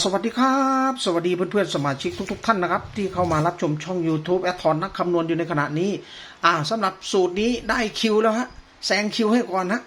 สวัสดีครับ สวัสดีเพื่อนๆสมาชิกทุก ๆ ท่านนะครับ ที่เข้ามารับชมช่อง YouTube แอดทอนนักคำนวณอยู่ในขณะนี้ อ่าสำหรับสูตรนี้ได้คิวแล้วฮะแซงคิวให้ก่อนฮะ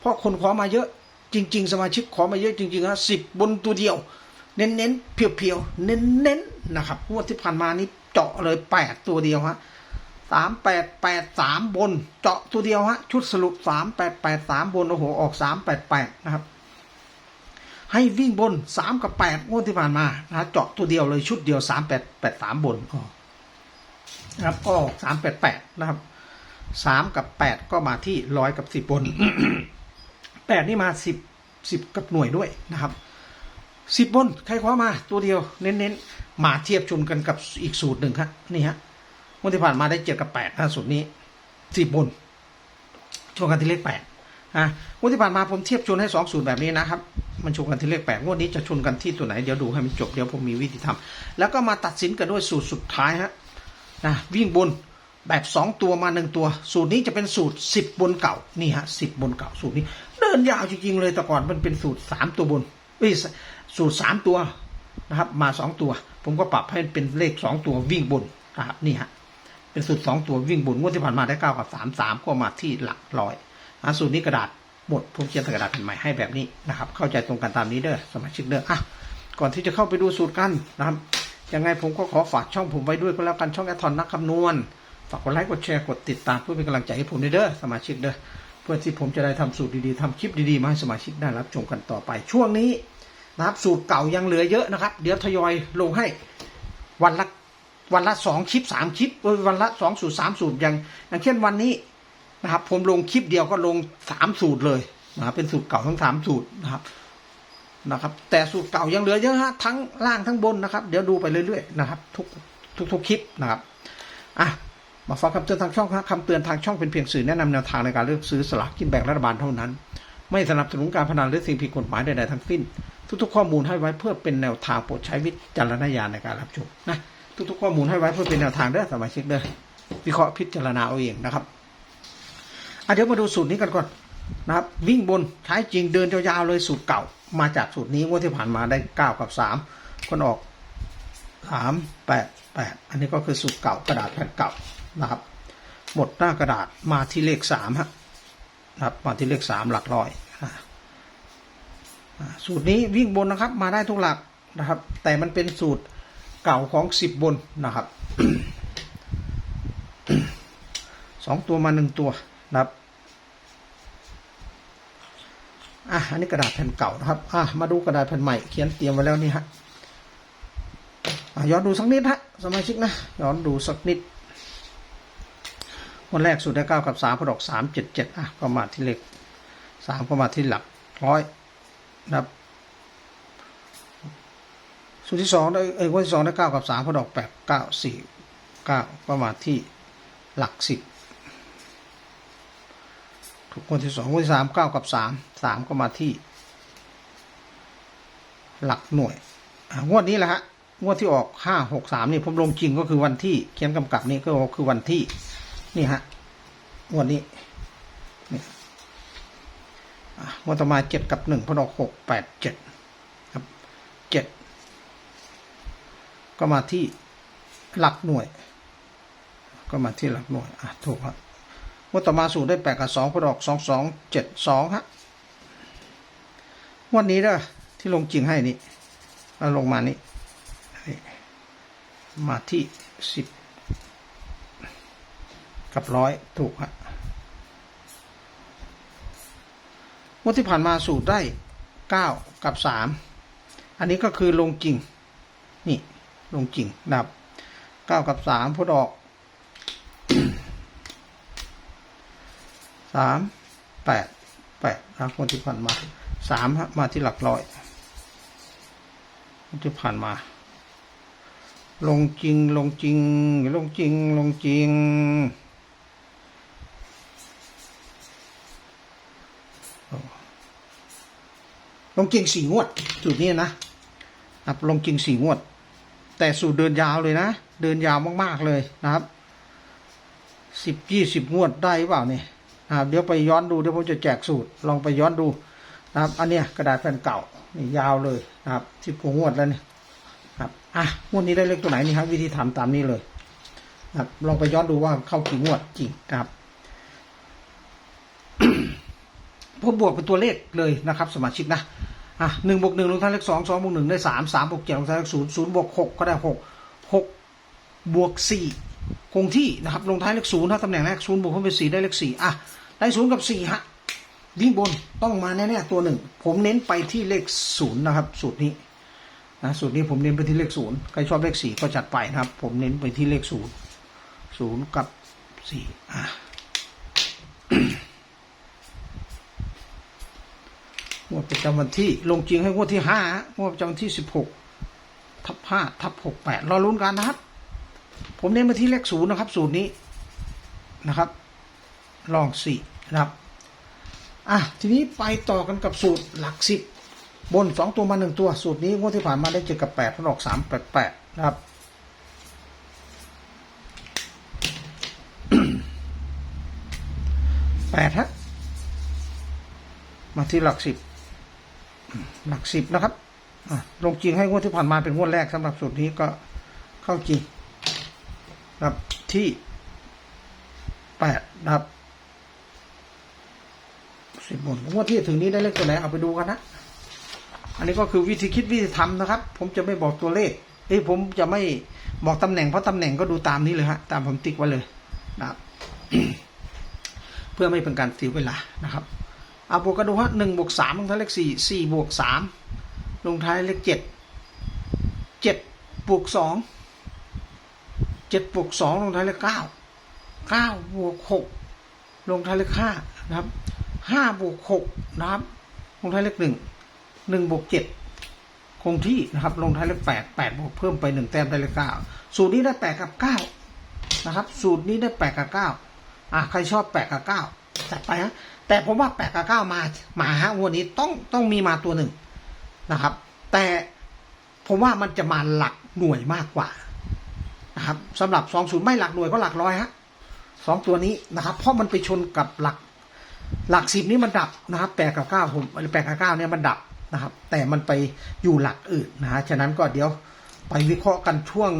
เพราะคนขอมาเยอะจริง ๆ สมาชิกขอมาเยอะจริงๆฮะสิบบนตัวเดียว เน้นๆเพียวๆเน้นๆนะครับงวดที่ผ่านมานี้เจาะเลยแปดตัวเดียวฮะสามแปดแปดสามบน เจาะตัวเดียวฮะชุดสรุปสามแปดแปดสามบนโอ้โหออกสามแปดแปดนะครับ ให้วิ่งบนสามกับแปดงวดที่ผ่านมานะฮะเจาะตัวเดียวเลยชุดเดียวสามแปดแปดสามบนก็นะครับก็สามแปดแปดนะครับสามกับแปดก็มาที่ร้อยกับสิบบนแปดนี่มาสิบสิบกับหน่วยด้วยนะครับสิบบน ใครคว้ามาตัวเดียวเน้นๆ มาเทียบชนกันกับอีกสูตรหนึ่งครับนี่ฮะงวดที่ผ่านมาได้เจ็ดกับแปดนะสูตรนี้สิบบนชนกันที่เลขแปด อะงวดที่ผ่านมาผมเทียบชนให้สองสูตรแบบนี้นะครับ มันชนกันที่เลขแปดงวดนี้จะชนกันที่ตัวไหนเดี๋ยวดูให้มันจบเดี๋ยวผมมีวิธีทำแล้วก็มาตัดสินกันด้วยสูตรสุดท้ายฮะนะวิ่งบนแบบสองตัวมาหนึ่งตัว สูตรนี้จะเป็นสูตรสิบบนเก่านี่ฮะสิบบนเก่าสูตรนี้ เดินยาวจริงๆเลยแต่ก่อนมันเป็นสูตรสามตัวบนเอ้ยสูตรสามตัวนะครับมาสองตัว ผมก็ปรับให้เป็นเลขสองตัววิ่งบนนะครับนี่ฮะเป็นสูตรสองตัววิ่งบุญงวดที่ผ่านมาได้เก้ากับสามสามก็มาที่หลักร้อย อะสูตรนี้กระดาษหมดผมเขียนกระดาษแผ่นใหม่ให้แบบนี้นะครับ เข้าใจตรงกันตามนี้เด้อสมาชิกเด้ออะก่อนที่จะเข้าไปดูสูตรกันนะครับยังไงผมก็ขอฝากช่องผมไว้ด้วยก็แล้วกันช่องแอทอนนักคำนวณฝากกดไลค์กดแชร์กดติดตามเพื่อเป็นกำลังใจให้ผมเด้อสมาชิกเด้อเพื่อที่ผมจะได้ทำสูตรดีๆทำคลิปดีๆมาให้สมาชิกได้รับชมกันต่อไปช่วงนี้นะครับสูตรเก่ายังเหลือเยอะนะครับ เดี๋ยวทยอยลงให้วันละวันละสองคลิปสามคลิปวันละสองสูตรสามสูตรอย่างอย่างเช่นวันนี้ นะครับ ผมลงคลิปเดียวก็ลงสามสูตรเลยนะครับเป็นสูตรเก่าทั้งสามสูตรนะครับนะครับ แต่สูตรเก่ายังเหลือเยอะฮะทั้งล่างทั้งบนนะครับ เดี๋ยวดูไปเรื่อยๆนะครับ ทุกทุกทุกคลิปนะครับอะมาฟังคำเตือนทางช่องครับคำเตือนทางช่องเป็นเพียงสื่อแนะนำแนวทางในการเลือกซื้อสลากกินแบ่งรัฐบาลเท่านั้น ไม่สนับสนุนการพนันหรือสิ่งผิดกฎหมายใดๆทั้งสิ้น ทุกๆข้อมูลให้ไว้เพื่อเป็นแนวทางโปรดใช้วิจารณญาณในการรับชมนะทุกๆข้อมูลให้ไว้เพื่อเป็นแนวทางเด้อสมาชิกเด้อวิเคราะห์พิจารณาเอาเองนะครับ เดี๋ยวมาดูสูตรนี้กันก่อนนะครับ วิ่งบนใช้จริงเดินยาวๆเลยสูตรเก่า มาจากสูตรนี้งวดที่ผ่านมาได้เก้ากับสามคนออกสามแปดแปดอันนี้ก็คือสูตรเก่ากระดาษแผ่นเก่านะครับ หมดหน้ากระดาษมาที่เลขสามฮะนะครับมาที่เลขสามหลักร้อยสูตรนี้วิ่งบนนะครับมาได้ทุกหลักนะครับ แต่มันเป็นสูตรเก่าของสิบบนนะครับสองตัวมาหนึ่งตัว นะครับอะอันนี้กระดาษแผ่นเก่านะครับอะมาดูกระดาษแผ่นใหม่เขียนเตรียมไว้แล้วนี่ฮะย้อนดูสักนิดฮะสมาชิกนะย้อนดูสักนิดวันแรกสุดได้เก้ากับสามพอดอกสามเจ็ดเจ็ดอะก็มาที่เลขสามก็มาที่หลักร้อยนะครับสูตรที่สองได้เอ้ยวันที่สองได้เก้ากับสามพอดอกแปดเก้าสี่เก้าประมาณที่หลักสิบ ถูกวันที่สองวันที่สามเก้ากับสามสามก็มาที่ หลักหน่วยอะงวดนี้แหละฮะงวดที่ออกห้าหกสามนี่ผมลงจริงก็คือวันที่เขียนกำกับนี่ก็คือวันที่ นี่ฮะงวดนี้นี่งวดต่อมาเจ็ดกับหนึ่งพอดอกหกแปดเจ็ดครับเจ็ดก็มาที่หลักหน่วย ก็มาที่หลักหน่วยอะถูกครับ งวดต่อมาสูตรได้แปดกับสองพอดอกสองสองเจ็ดสองฮะงวันนี้เด้อที่ลงจริงให้นี่แล้วลงมานี่มาที่สิบกับร้อยถูกฮะงวดที่ผ่านมาสูตรได้เก้ากับสามอันนี้ก็คือลงจริง นี่ลงจริงนะครับเก้ากับสามพุทออก สามแปดแปดนะคนที่ผ่านมาสามฮะมาที่หลักร้อยคนที่ผ่านมา ลงจริงลงจริง ลงจริงลงจริงลงจริงสี่งวดจุดนี้นะครับลงจริงสี่งวด แต่สูตรเดินยาวเลยนะ เดินยาวมากๆเลยนะครับสิบยี่สิบงวดได้หรือเปล่าเนี่ย นะครับเดี๋ยวไปย้อนดูเดี๋ยวผมจะแจกสูตรลองไปย้อนดูนะครับ อันเนี้ยกระดาษแผ่นเก่านี่ยาวเลยนะครับที่ผมงวดแล้วเนี่ยครับอะงวดนี้ได้เลขตัวไหนนี่ครับ วิธีทำตามนี้เลยครับลองไปย้อนดูว่าเข้ากี่งวดจริงครับผมบวกเป็นตัวเลขเลยนะครับ สมาชิกนะอะหนึ่งบวกหนึ่งลงท้ายเลขสองสองบวกหนึ่งได้สามสามบวกเจ็ดลงท้ายเลขศูนย์ศูนย์บวกหกก็ได้หกหกบวกสี่คงที่นะครับลงท้ายเลขศูนย์ถ้าตำแหน่งแรกศูนย์บวกเพิ่มเป็นสี่ได้เลขสี่อะ ได้ศูนย์กับสี่ฮะวิ่งบนต้องมาแน่ๆตัวหนึ่งผมเน้นไปที่เลขศูนย์นะครับ สูตรนี้นะสูตรนี้ผมเน้นไปที่เลขศูนย์ใครชอบเลขสี่ก็จัดไปนะครับ ผมเน้นไปที่เลขศูนย์ศูนย์กับสี่อะงวดประจำวันที่ลงจริงให้งวดที่ห้างวดประจำวันที่สิบหกทับห้าทับหกแปดรอลุ้นกันนะครับ ผมเน้นมาที่เลขศูนย์นะครับ สูตรนี้นะครับ ลองสี่ นะครับอะทีนี้ไปต่อกันกับสูตรหลักสิบบนสองตัวมาหนึ่งตัว สูตรนี้งวดที่ผ่านมาได้เจ็ดกับแปดพนออกสามแปดแปดนะครับแปดฮะมาที่หลักสิบหลักสิบนะครับลงจริงให้งวดที่ผ่านมาเป็นงวดแรกสำหรับสูตรนี้ก็เข้าจริงนครับที่แปดนะครับ สิบบนงวดที่ถึงนี้ได้เลขตัวไหนเอาไปดูกันนะ อันนี้ก็คือวิธีคิดวิธีทำนะครับ ผมจะไม่บอกตัวเลขเอ้ยผมจะไม่บอกตำแหน่งเพราะตำแหน่งก็ดูตามนี้เลยฮะตามผมติ๊กไว้เลยนะครับ เพื่อไม่เป็นการเสียเวลานะครับเอาบวกกันดูฮะหนึ่งบวกสามลงท้ายเลขสี่สี่บวกสามลงท้ายเลขเจ็ดเจ็ดบวกสองเจ็ดบวกสองลงท้ายเลขเก้าเก้าบวกหกลงท้ายเลขห้านะครับ ห้าบวกหกนะครับลงท้ายเลขหนึ่งหนึ่งบวกเจ็ดคงที่นะครับลงท้ายเลขแปดแปดบวกเพิ่มไปหนึ่งแต้มได้เลขเก้าสูตรนี้ได้แปดกับเก้านะครับ สูตรนี้ได้แปดกับเก้าอะใครชอบแปดกับเก้าจัดไปฮะแต่ผมว่าแปดกับเก้ามามาฮะวันนี้ต้องต้องมีมาตัวหนึ่งนะครับ แต่ผมว่ามันจะมาหลักหน่วยมากกว่านะครับสำหรับสองศูนย์ไม่หลักหน่วยก็หลักร้อยฮะสองตัวนี้นะครับ เพราะมันไปชนกับหลัก หลักสิบนี้มันดับนะครับแปดกับเก้าผมแปดกับเก้าเนี่ยมันดับนะครับ แต่มันไปอยู่หลักอื่นนะฮะฉะนั้นก็เดี๋ยวไปวิเคราะห์กันช่วง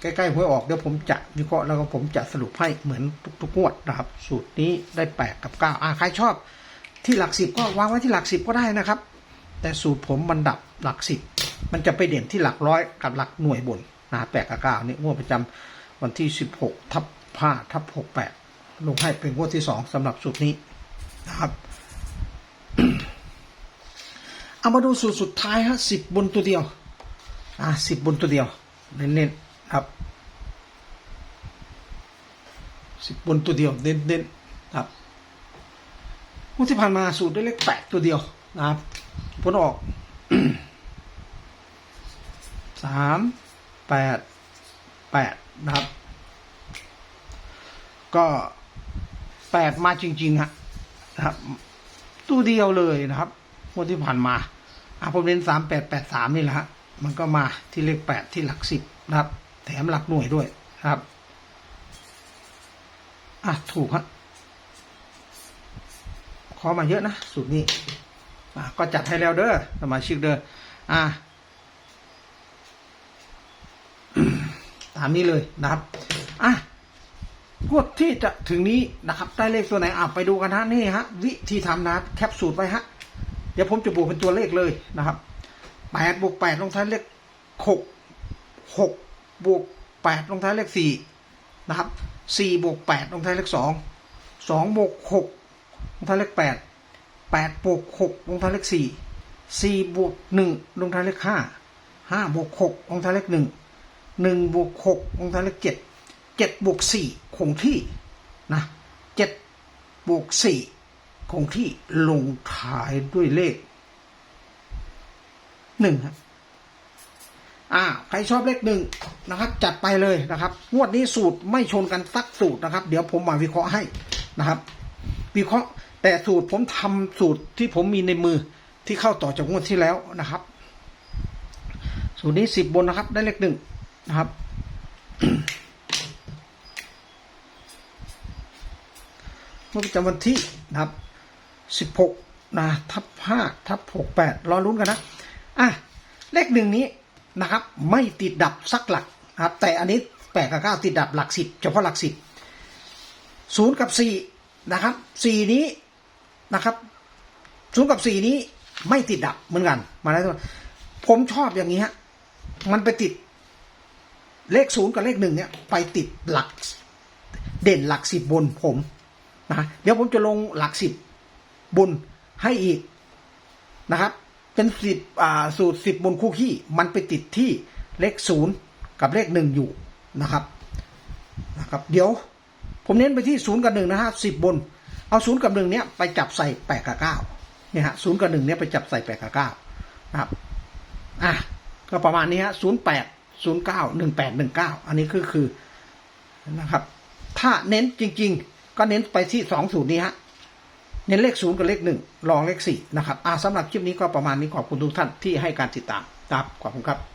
ใกล้ๆหวยออกเดี๋ยวผมจะวิเคราะห์แล้วก็ผมจะสรุปให้เหมือนทุกๆงวดนะครับ สูตรนี้ได้แปดกับเก้าอ่าใครชอบที่หลักสิบก็วางไว้ที่หลักสิบก็ได้นะครับ แต่สูตรผมมันดับหลักสิบมันจะไปเด่นที่หลักร้อยกับหลักหน่วยบนนะแปดกับเก้านี่งวดประจำวันที่สิบหกทับห้าทับหกแปดลงให้เป็นงวดที่สองสำหรับสูตรนี้ นะครับ เอามาดูสูตรสุดท้ายฮะสิบบนตัวเดียว อ่าสิบบนตัวเดียว เน้นๆครับสิบบนตัวเดียวเน้นๆครับงวดที่ผ่านมาสูตรได้เลขแปดตัวเดียวนะครับผลออกสามแปดแปดนะครับ ก็แปดมาจริงๆฮะ นะครับตัวเดียวเลยนะครับงวดที่ผ่านมาอะผมเน้นสามแปดแปดสามนี่แหละฮะมันก็มาที่เลขแปดที่หลักสิบนะครับ แถมหลักหน่วยด้วยครับอะถูกฮะขอมาเยอะนะสูตรนี้อะก็จัดให้แล้วเด้อสมาชิกเด้ออะตามนี้เลยนะครับอะ งวดที่จะถึงนี้นะครับได้เลขตัวไหนอะไปดูกันฮะนี่ฮะวิธีทำนะครับแคปสูตรไว้ฮะเดี๋ยวผมจะบวกเป็นตัวเลขเลยนะครับแปดบวกแปดลงท้ายเลขหกหกบวกแปดลงท้ายเลขสี่นะครับสี่บวกแปดลงท้ายเลขสองสองบวกหกลงท้ายเลขแปดแปดบวกหกลงท้ายเลขสี่สี่บวกหนึ่งลงท้ายเลขห้าห้าบวกหกลงท้ายเลขหนึ่งหนึ่งบวกหกลงท้ายเลขเจ็ด เจ็ดบวกสี่คงที่นะเจ็ดบวกสี่คงที่ลงท้ายด้วยเลขหนึ่งครับอ่าใครชอบเลขหนึ่งนะครับ จัดไปเลยนะครับ งวดนี้สูตรไม่ชนกันสักสูตรนะครับ เดี๋ยวผมมาวิเคราะห์ให้นะครับ วิเคราะห์แต่สูตรผมทำสูตรที่ผมมีในมือที่เข้าต่อจากงวดที่แล้วนะครับ สูตรนี้สิบบนนะครับ ได้เลขหนึ่งนะครับ เมื่อประจำวันที่นะครับ 16นะทับห้าทับหกแปดรอลุ้นกันนะ อะ เลขหนึ่งนี้นะครับ ไม่ติดดับสักหลักนะครับ แต่อันนี้แปดกับเก้าติดดับหลักสิบเฉพาะหลักสิบศูนย์กับสี่นะครับสี่นี้นะครับศูนย์กับสี่นี้ไม่ติดดับเหมือนกัน มาแล้วผมชอบอย่างนี้ฮะ มันไปติดเลขศูนย์กับเลขหนึ่งเนี่ย ไปติดหลัก เด่นหลักสิบบนผม นะเดี๋ยวผมจะลงหลักสิบบนให้อีกนะครับ เป็นสิบสูตรสิบบนคู่ขี้มันไปติดที่เลขศูนย์กับเลขหนึ่งอยู่นะครับนะครับ เดี๋ยวผมเน้นไปที่ศูนย์กับหนึ่งนะฮะสิบบน เอาศูนย์กับหนึ่งเนี้ยไปจับใส่แปดกับเก้าเนี่ยฮะศูนย์กับหนึ่งเนี้ยไปจับใส่แปดกับเก้านะครับอะก็ประมาณนี้ฮะศูนย์แปดศูนย์เก้าหนึ่งแปดหนึ่งเก้าอันนี้คือคือนะครับ ถ้าเน้นจริง ๆ ก็เน้นไปที่สองศูนย์นี้ฮะเน้นเลขศูนย์กับเลขหนึ่งรองเลขสี่นะครับอ่าสำหรับคลิปนี้ก็ประมาณนี้ขอบคุณทุกท่านที่ให้การติดตามครับขอบคุณครับ